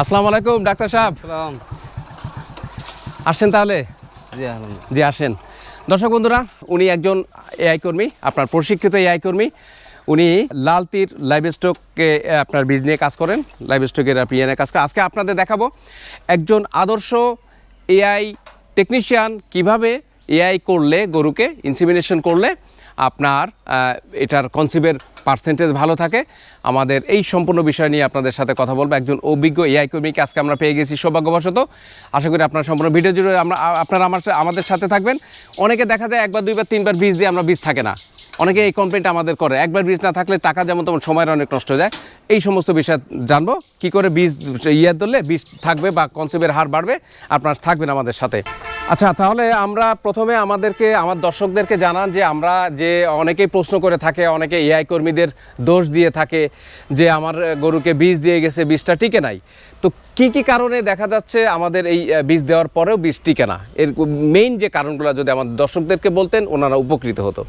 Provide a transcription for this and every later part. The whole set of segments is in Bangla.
আসসালামু আলাইকুম ডাক্তার সাহেব। সালাম। আসছেন তাহলে? জি আসেন। দর্শক বন্ধুরা উনি একজন এআই কর্মী আপনার প্রশিক্ষিত এআই কর্মী। উনি লালতির লাইভ স্টকে আপনার বীজ নিয়ে কাজ করেন লাইভ স্টকের আপনি নিয়ে কাজ করেন। আজকে আপনাদের দেখাবো একজন আদর্শ এআই টেকনিশিয়ান কীভাবে এআই করলে গরুকে ইনসিমিনেশন করলে আপনার এটার কনসিভের পার্সেন্টেজ ভালো থাকে। আমাদের এই সম্পূর্ণ বিষয় নিয়ে আপনাদের সাথে কথা বলব। একজন অভিজ্ঞ এআই কর্মীকে আজকে আমরা পেয়ে গেছি সৌভাগ্যবশত। আশা করি আপনার সম্পূর্ণ ভিডিও জুড়ে আমরা আপনারা আমার আমাদের সাথে থাকবেন। অনেকে দেখা যায় একবার, দুইবার, তিনবার বীজ দিয়ে আমরা বীজ থাকে না। অনেকে এই কমপ্লেনটা আমাদের করে। একবার বীজ না থাকলে টাকা যেমন তেমন সময়ের অনেক নষ্ট যায়। এই সমস্ত বিষয় জানব। কি করে বীজ ইয়ে ধরলে বীজ থাকবে বা কনসেপ্টের হার বাড়বে, আপনার থাকবেন আমাদের সাথে। আচ্ছা তাহলে আমরা প্রথমে আমাদেরকে আমার দর্শকদেরকে জানান যে আমরা যে অনেকেই প্রশ্ন করে থাকে অনেকে এআই কর্মীদের দোষ দিয়ে থাকে যে আমার গরুকে বীজ দিয়ে গেছে বীজটা টিকে নাই। তো কি কি কারণে দেখা যাচ্ছে আমাদের এই বীজ দেওয়ার পরেও বীজ টিকে না? এর মেইন যে কারণগুলো যদি আমাদের দর্শকদেরকে বলতেন ওনারা উপকৃত হতো।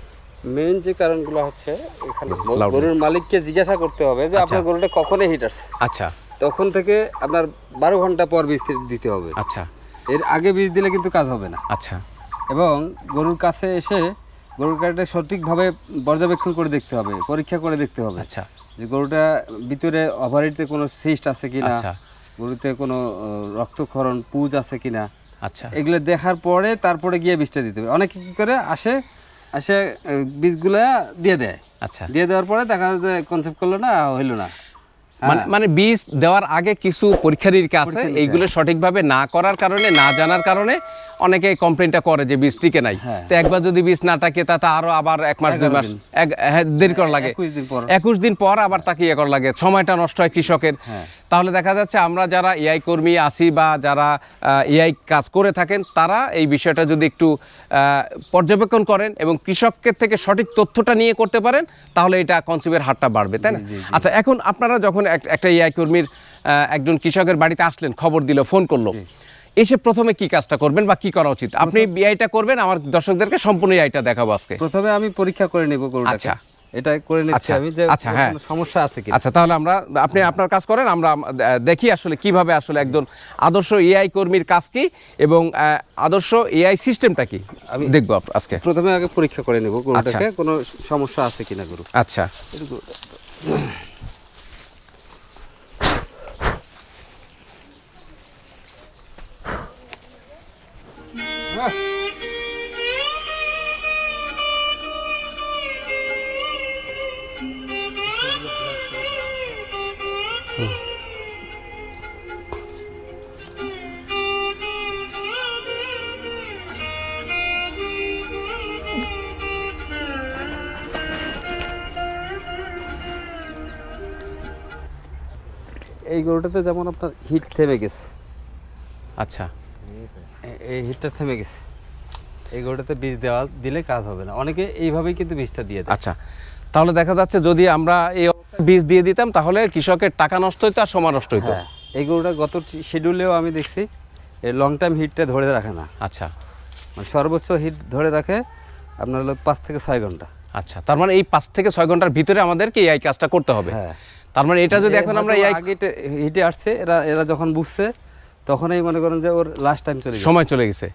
মেন যে কারণগুলো হচ্ছে এখানে গরুর মালিককে জিজ্ঞাসা করতে হবে যে আপনার গরুটা কখনই হিট আসছে আচ্ছা। তখন থেকে আপনার বারো ঘণ্টা পর বীজ দিতে হবে। আচ্ছা। এর আগে বীজ দিলে কিন্তু কাজ হবে না। আচ্ছা। এবং গরুর কাছে এসে গরুর কাছে সঠিকভাবে পর্যবেক্ষণ করে দেখতে হবে পরীক্ষা করে দেখতে হবে। আচ্ছা। যে গরুটা ভিতরে ওভারিতে কোনো সিস্ট আছে কিনা আচ্ছা। গরুতে কোনো রক্তক্ষরণ পুজ আছে কিনা আচ্ছা। এগুলো দেখার পরে তারপরে গিয়ে বীজটা দিতে হবে। অনেকে কি করে আসে আসে বীজগুলা দিয়ে দেয়। আচ্ছা। দিয়ে দেওয়ার পরে দেখা যাচ্ছে কনসেপ্ট করল না হইল না। মানে মানে বীজ দেওয়ার আগে কিছু পরীক্ষা নিরীক্ষা আছে এইগুলো সঠিকভাবে না করার কারণে না জানার কারণে অনেকে কমপ্লেনটা করে যে বীজ টিকে নাই। হ্যাঁ। তো একবার যদি বীজ না থাকে তাতে আরও আবার এক মাস দুই মাস হ্যাঁ, দেরি করা লাগে। একুশ দিন পর। আবার তাকে ইয়ে করা লাগে। সময়টা নষ্ট হয় কৃষকের। হ্যাঁ। তাহলে দেখা যাচ্ছে আমরা যারা এআই কর্মী আছি বা যারা এআই কাজ করে থাকেন তারা এই বিষয়টা যদি একটু পর্যবেক্ষণ করেন এবং কৃষকের থেকে সঠিক তথ্যটা নিয়ে করতে পারেন তাহলে এটা কনসিভের হারটা বাড়বে তাই না? আচ্ছা এখন আপনারা যখন এক- একটা এআই কর্মীর একজন কৃষকের বাড়িতে আসলেন খবর দিল ফোন করল। এসে প্রথমে কি কাজটা করবেন বা কি করা উচিত? আপনি এআইটা করবেন আমার দর্শকদেরকে সম্পূর্ণ এআইটা দেখাবো আজকে। প্রথমে আমি পরীক্ষা করে নেব গরুটাকে। আচ্ছা। এটা করে নিচ্ছি আচ্ছা, আমি যে আচ্ছা, হ্যাঁ। সমস্যা আছে কি আচ্ছা তাহলে আমরা আপনি আপনার কাজ করেন আমরা দেখি আসলে কীভাবে আসলে একজন আদর্শ এআই কর্মীর কাজ কি এবং আদর্শ এআই সিস্টেমটা কি? আমি দেখব আজকে। প্রথমে আগে পরীক্ষা করে নেব গরুটাকে কোনো সমস্যা আছে কিনা গরু। আচ্ছা। এই গরুটাতে যেমন আপনার হিট থেমে গেছে। আচ্ছা। এই হিটটা থেমে গেছে। এই গরুটাতে বীজ দেওয়া দিলে কাজ হবে না। অনেকে এইভাবেই কিন্তু বীজটা দিয়ে দেয়। আচ্ছা তাহলে দেখা যাচ্ছে যদি আমরা এই বীজ দিয়ে দিতাম তাহলে কৃষকের টাকা নষ্ট হইতো আর সময় নষ্ট হইতো। হ্যাঁ এই গরুটা গত শিডিউলেও আমি দেখছি এই লং টাইম হিটটা ধরে রাখে না। আচ্ছা। মানে সর্বোচ্চ হিট ধরে রাখে আপনার হলো পাঁচ থেকে ছয় ঘণ্টা। আচ্ছা তার মানে এই পাঁচ থেকে ছয় ঘণ্টার ভিতরে আমাদেরকে এই কাজটা করতে হবে। হ্যাঁ। তার মানে এটা যদি এখন আমরা আগে হিটে আসছে এরা এরা যখন বুঝছে তখনই মনে করেন যে ওর লাস্ট টাইম চলে সময় চলে গেছে।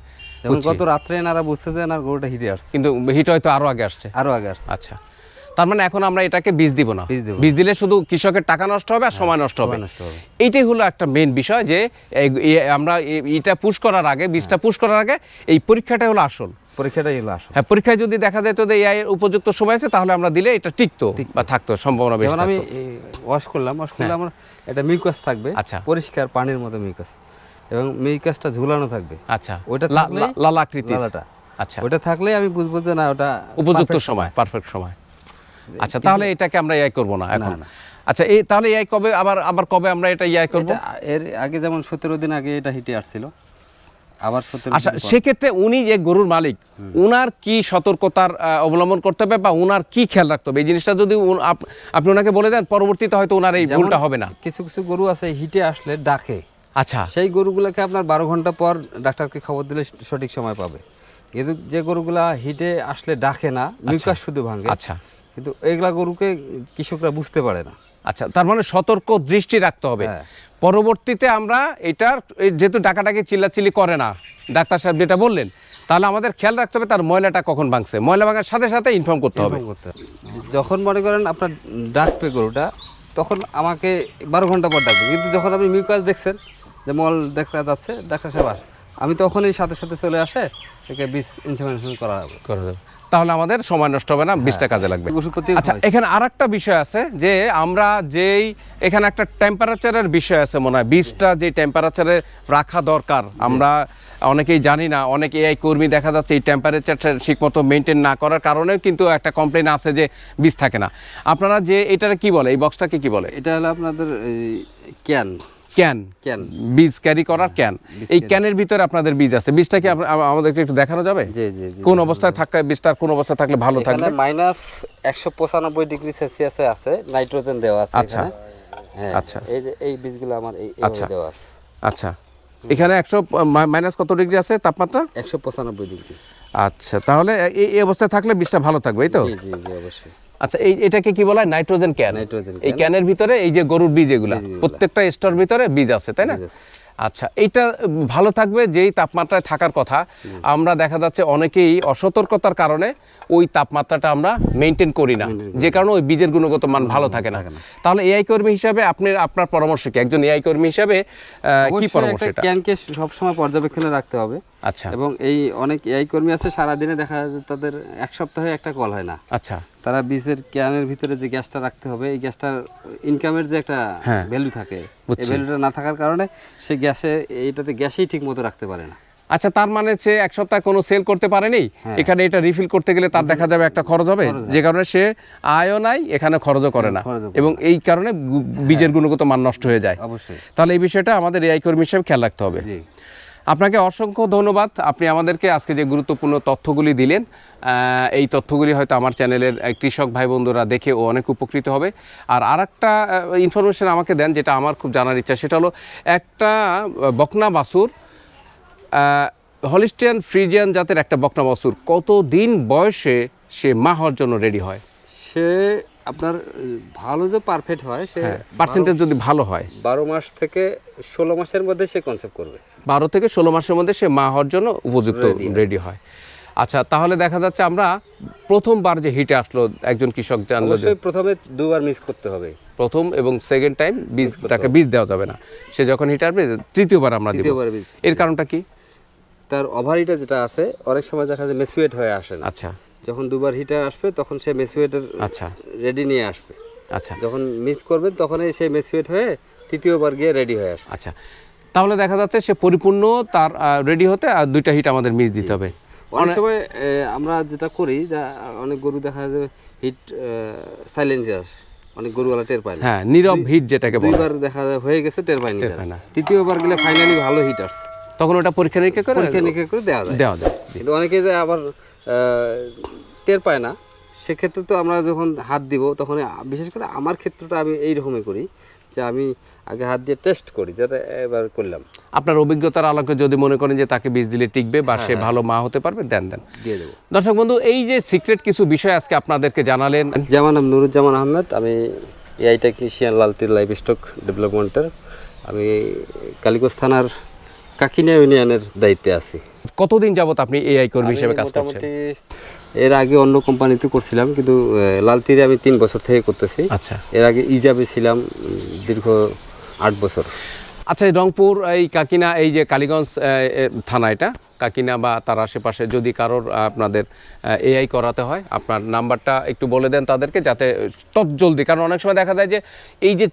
গত রাত্রে এনারা বুঝছে যে এনার গরুটা হিটে আসছে। কিন্তু হিট হয়তো আরও আগে আসছে। আরও আগে আসছে। আচ্ছা। তার মানে এখন আমরা এটাকে বীজ দিব না। বীজ দিলে শুধু কৃষকের টাকা নষ্ট হবে আর সময় নষ্ট হবে। এইটাই হলো একটা মেন বিষয় যে আমরা এটা পুশ করার আগে বীজটা পুশ করার আগে এই পরীক্ষাটা হলো আসল। পরীক্ষাটাই হলো আসল। হ্যাঁ পরীক্ষায় যদি দেখা এই উপযুক্ত সময় আছে তাহলে আমরা দিলে এটা টিকতো বা থাকতো সম্ভাবনা বেশি যেমন আমি ওয়াশ করলাম ওয়াশ করলে আমার একটা মিউকাস থাকবে আচ্ছা। পরিষ্কার পানির মতো মিউকাস এবং মিউকাসটা ঝুলানো থাকবে। আচ্ছা। ওইটা লা- থাকলেই- লা- লালা আকৃতির। লালাটা। আচ্ছা। ওটা থাকলেই আমি বুঝব যে না ওটা উপযুক্ত সময় পারফেক্ট সময়। আচ্ছা তাহলে এটাকে আমরা ইয়ে করব না এখন। আচ্ছা এই তাহলে এই কবে আবার আবার কবে আমরা এটা ইয়ে করব? এর আগে যেমন সতেরো দিন আগে এটা হিটে আসছিল। আবার আচ্ছা সেক্ষেত্রে উনি যে গরুর মালিক উনার কি সতর্কতার অবলম্বন করতে হবে বা উনার কি খেয়াল রাখতে হবে? এই জিনিসটা যদি আপনি ওনাকে বলে দেন পরবর্তীতে হয়তো উনার এই ভুলটা হবে না। কিছু কিছু গরু আছে হিটে আসলে ডাকে। আচ্ছা। সেই গরুগুলোকে আপনার বারো ঘণ্টা পর ডাক্তারকে খবর দিলে সঠিক সময় পাবে। কিন্তু যে গরুগুলা হিটে আসলে ডাকে না মিউকাস শুধু ভাঙে। আচ্ছা। কিন্তু এগুলা গরুকে কৃষকরা বুঝতে পারে না। আচ্ছা তার মানে সতর্ক দৃষ্টি রাখতে হবে। হ্যাঁ। পরবর্তীতে আমরা এটার যেহেতু ডাকাটাকে চিল্লাচিল্লি করে না ডাক্তার সাহেব যেটা বললেন তাহলে আমাদের খেয়াল রাখতে হবে তার ময়লাটা কখন ভাঙছে। ময়লা ভাঙার সাথে সাথে ইনফর্ম করতে হবে। যখন মনে করেন আপনার ডাকবে গরুটা তখন আমাকে বারো ঘণ্টা পর ডাকবে। কিন্তু যখন আপনি মিউকাস দেখছেন যে মল দেখা যাচ্ছে ডাক্তার সাহেব আসে আমি তখনই সাথে সাথে চলে আসে একে বিষ ইনসেমিনেশন করা হবে। করে দেবে তাহলে আমাদের সময় নষ্ট হবে না বিশটা কাজে লাগবে। আচ্ছা এখানে আর একটা বিষয় আছে যে আমরা যেই এখানে একটা টেম্পারেচারের বিষয় আছে মনে হয় বীজটা যে টেম্পারেচারে রাখা দরকার। আমরা অনেকেই জানি না অনেক এআই কর্মী দেখা যাচ্ছে এই টেম্পারেচারটা ঠিকমতো মেনটেন না করার কারণেও কিন্তু একটা কমপ্লেন আছে যে বীজ থাকে না। আপনারা যে এটার কি বলে? এই বক্সটাকে কি বলে? এটা হলো আপনাদের ক্যান ক্যান। ক্যান। বীজ ক্যারি করার ক্যান। এই ক্যানের ভিতরে আপনাদের বীজ আছে। বীজটা কি আমাদেরকে একটু দেখানো যাবে? জি জি কোন অবস্থায় থাকলে বীজটার কোন অবস্থায় থাকলে ভালো থাকবে? মাইনাস একশো পঁচানব্বই ডিগ্রি সেলসিয়াসে আছে নাইট্রোজেন দেওয়া আছে আচ্ছা। হ্যাঁ আচ্ছা। এই যে এই বীজগুলো আমার এই আচ্ছা। দেওয়া আছে। আচ্ছা। এখানে একশো মাইনাস কত ডিগ্রি আছে তাপমাত্রা? একশো পঁচানব্বই ডিগ্রি। আচ্ছা তাহলে এই এই অবস্থায় থাকলে বীজটা ভালো থাকবে এই তো? জি জি অবশ্যই। আচ্ছা এই এটাকে কি বলা হয়? নাইট্রোজেন ক্যান এই ক্যানের ভিতরে এই যে গরুর বীজ এগুলা। প্রত্যেকটা স্টোর ভিতরে বীজ আছে তাই না? আচ্ছা এইটা ভালো থাকবে যেই তাপমাত্রায় থাকার কথা। আমরা দেখা যাচ্ছে অনেকেই অসতর্কতার কারণে ওই তাপমাত্রাটা আমরা মেনটেন করি না। যে কারণে ওই বীজের গুণগত মান ভালো থাকে না। তাহলে এআই কর্মী হিসাবে আপনি আপনার পরামর্শ কি? একজন এআই কর্মী হিসাবে কি পরামর্শ এটা? ক্যানকে সবসময় পর্যবেক্ষণে রাখতে হবে। আচ্ছা। এবং এই অনেক এই কর্মী আছে সারাদিনে দেখা যায় যে তাদের এক সপ্তাহে একটা কল হয় না। আচ্ছা। তারা বীজের ক্যানের ভিতরে যে গ্যাসটা রাখতে হবে এই গ্যাসটার ইনকামের যে একটা হ্যাঁ। ভ্যালু থাকে এই ভ্যালুটা না থাকার কারণে সে গ্যাসে এইটাতে গ্যাসেই ঠিক মতো রাখতে পারে না। আচ্ছা তার মানে সে এক সপ্তাহ কোনো সেল করতে পারেনি? হ্যাঁ। এখানে এটা রিফিল করতে গেলে তার দেখা যাবে একটা খরচ হবে? যে কারণে সে আয়ও নাই এখানে খরচও করে না। এবং এই কারণে বীজের গুণগত মান নষ্ট হয়ে যায়। অবশ্যই। তাহলে এই বিষয়টা আমাদের এআই কর্মী হিসেবে খেয়াল রাখতে হবে। জি। আপনাকে অসংখ্য ধন্যবাদ। আপনি আমাদেরকে আজকে যে গুরুত্বপূর্ণ তথ্যগুলি দিলেন এই তথ্যগুলি হয়তো আমার চ্যানেলের কৃষক ভাই বন্ধুরা দেখে ও অনেক উপকৃত হবে। আর আর একটা ইনফরমেশন আমাকে দেন যেটা আমার খুব জানার ইচ্ছা সেটা হলো একটা বকনা বাছুর হলিস্টিয়ান ফ্রিজিয়ান জাতের একটা বকনা বাছুর কত দিন বয়সে সে মা হওয়ার জন্য রেডি হয়? সে আপনার ভালো যে পারফেক্ট হয় সে পার্সেন্টেজ যদি ভালো হয়। বারো মাস থেকে ষোলো মাসের মধ্যে সে কনসেপ্ট করবে। বারো থেকে ষোলো মাসের মধ্যে সে মা হওয়ার জন্য উপযুক্ত রেডি হয়। আচ্ছা তাহলে দেখা যাচ্ছে আমরা প্রথমবার যে হিটে আসলো একজন কৃষক জানলো যে প্রথমে দুবার মিস করতে হবে। প্রথম এবং সেকেন্ড টাইম বীজ তাকে বীজ দেওয়া যাবে না। সে যখন হিটে আসবে তৃতীয়বার আমরা দিব। তৃতীয়বার বীজ। এর কারণটা কি? তার ওভারিটা যেটা আছে অনেক সময় দেখা যায় মেসুয়েট হয়ে আসে না। আচ্ছা। যখন দুবার হিটার আসবে তখন সে মেসুয়েটের আচ্ছা। রেডি নিয়ে আসবে। আচ্ছা। যখন মিস করবে তখনই সে মেসুয়েট হয়ে তৃতীয়বার গিয়ে রেডি হয়ে আসবে। আচ্ছা। তাহলে দেখা যাচ্ছে সে পরিপূর্ণ তার রেডি হতে আর দুইটা হিট আমাদের মিস দিতে হবে। অনেক সময় আমরা যেটা করি যা অনেক গরু দেখা যায় হিট সাইলেন্ট আসে অনেক গরুওয়ালা টের পায় হ্যাঁ নীরব হিট যেটাকে বলে। দুইবার দেখা যায় হয়ে গেছে টের পায় না। তৃতীয়বার গেলে ফাইনালি ভালো হিট আসছে তখন ওটা পরীক্ষা নিরীক্ষা করে পরীক্ষা নিরীক্ষা করে দেওয়া যায়। দেওয়া যায় কিন্তু অনেকে যে আবার টের পায় না সেক্ষেত্রে তো আমরা যখন হাত দিব তখন বিশেষ করে আমার ক্ষেত্রটা আমি এইরকমই করি। যে আমি আগে হাত দিয়ে টেস্ট করি যেটা এবার করলাম। আপনার অভিজ্ঞতার আলোকে যদি মনে করেন যে তাকে বীজ দিলে টিকবে বা সে ভালো মা হতে পারবে দেন দেন। দিয়ে দেবো। দর্শক বন্ধু এই যে সিক্রেট কিছু বিষয় আজকে আপনাদেরকে জানালেন। যেমন নাম নুরুজ্জামান আহমেদ আমি এআই টেকনিশিয়ান লালতির লাইভ স্টক ডেভেলপমেন্টের আমি কালীগঞ্জ থানার কাকিনা ইউনিয়নের দায়িত্বে আছি। কতদিন যাবত আপনি এআই কর্মী হিসেবে কাজ করছেন? এর আগে অন্য কোম্পানিতে করছিলাম কিন্তু লালতিরে আমি তিন বছর থেকে করতেছি। আচ্ছা। এর আগে ইজাবে ছিলাম দীর্ঘ আট বছর। আচ্ছা এই রংপুর এই কাকিনা এই যে কালীগঞ্জ থানা এটা কাকিনা বা তার আশেপাশে যদি কারোর আপনাদের এআই করাতে হয় আপনার নাম্বারটা একটু বলে দেন তাদেরকে যাতে তৎজলদি কারণ অনেক সময় দেখা যায় যে এই যে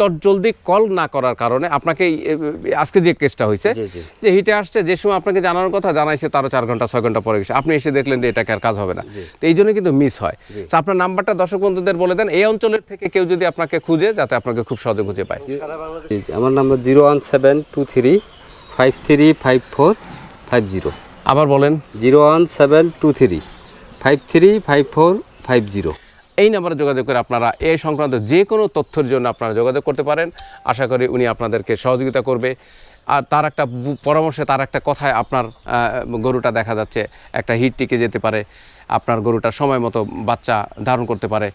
তৎজলদি কল না করার কারণে আপনাকে আজকে যে কেসটা হয়েছে। যে হিটে আসছে যে সময় আপনাকে জানানোর কথা জানাইছে তারও চার ঘণ্টা ছয় ঘণ্টা পরে গেছে। আপনি এসে দেখলেন যে এটাকে আর কাজ হবে না। তো এই জন্য কিন্তু মিস হয়। তো আপনার নাম্বারটা দর্শক বন্ধুদের বলে দেন। এই অঞ্চলের থেকে কেউ যদি আপনাকে খুঁজে যাতে আপনাকে খুব সহজে খুঁজে পায়। আমার number zero one seven two three five three five four five zero. আবার বলেন। Zero one seven two three five three five four five zero. এই নাম্বারে যোগাযোগ করে আপনারা এই সংক্রান্ত যে কোনো তথ্যের জন্য আপনারা যোগাযোগ করতে পারেন। আশা করি উনি আপনাদেরকে সহযোগিতা করবে। আর তার একটা পরামর্শে, তার একটা কথায় আপনার গরুটা দেখা যাচ্ছে, একটা হিট টিকে যেতে পারে। আপনার গরুটা সময় মতো বাচ্চা ধারণ করতে পারে।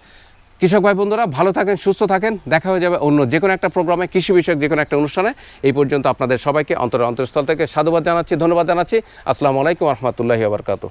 কৃষক ভাই বন্ধুরা, ভালো থাকেন, সুস্থ থাকেন। দেখা হয়ে যাবে অন্য যে কোনো একটা প্রোগ্রামে, কৃষি বিষয়ক যে কোনো একটা অনুষ্ঠানে। এই পর্যন্ত আপনাদের সবাইকে অন্তর অন্তরস্থল থেকে সাধুবাদ জানাচ্ছি, ধন্যবাদ জানাচ্ছি। আসসালামু আলাইকুম রহমতুল্লাহি আবরকাতু